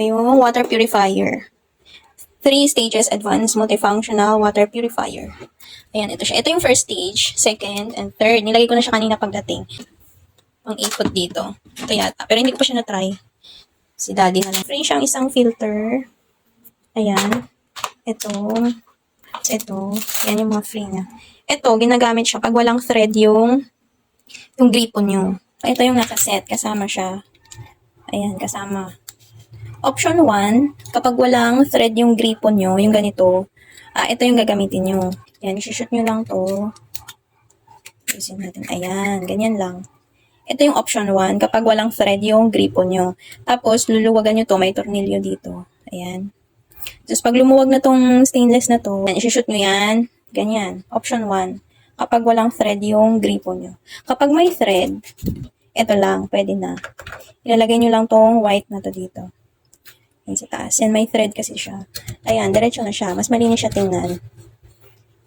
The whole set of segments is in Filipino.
Yung water purifier. Three stages advanced multifunctional water purifier. Ayan, ito siya. Ito yung first stage, second, and third. Nilagay ko na siya kanina pagdating. Pang ikot dito. Ito yata. Pero hindi ko pa siya na-try. Si daddy na lang. Free siyang isang filter. Ayan. Ito. Ito. Yan yung mga free niya. Ito, ginagamit siya pag walang thread yung yung gripo nyo. Ito yung nakaset. Kasama siya. Ayan, kasama. Option 1, kapag walang thread yung gripo nyo, yung ganito, ah, ito yung gagamitin nyo. Yan, shoot nyo lang to. Ayusin natin. Ayan, ganyan lang. Ito yung option 1, kapag walang thread yung gripo nyo. Tapos, luluwagan nyo to, may tornilyo dito. Ayan. Tapos, pag lumuwag na tong stainless na to, yan, shoot nyo yan. Ganyan. Option 1. Kapag walang thread yung gripo nyo. Kapag may thread, ito lang, pwede na. Ilalagay nyo lang tong white na to dito. Yan sa taas. Yan, may thread kasi siya. Ayan, diretso na siya. Mas malinis siya tingnan.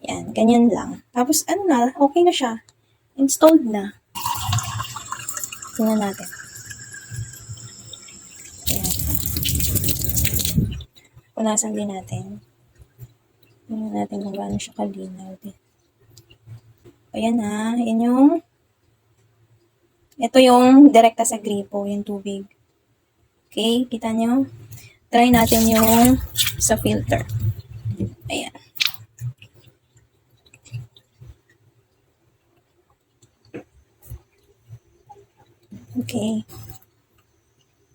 Yan, ganyan lang. Tapos, ano na, okay na siya. Installed na. Tingnan natin. Ayan. Punasan din natin. Tingnan natin kung gaano siya kalinaw din. Ayan na. Yan yung ito yung direkta sa gripo, yung tubig. Okay, kita nyo? Try natin yung sa filter. Ayan. Okay.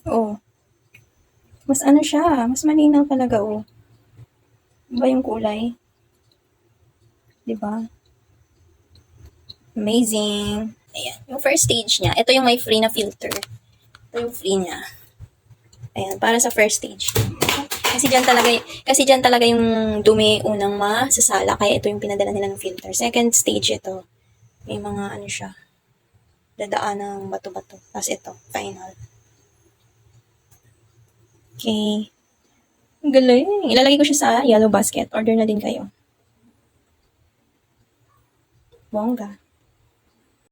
Oh. Mas ano siya, mas malinaw talaga, oh. Iba yung kulay. Diba? Amazing. Ayan. Yung first stage niya, ito yung may free na filter. Ito yung free niya. Ayan, para sa first stage. Kasi dyan talaga, kasi dyan talaga yung dumi unang masasala, kaya ito yung pinadala nila ng filter. Second stage ito. May mga ano siya, dadaan ng bato-bato. Tapos ito, final. Okay. Galing. Ilalagay ko siya sa yellow basket. Order na din kayo. Bongga.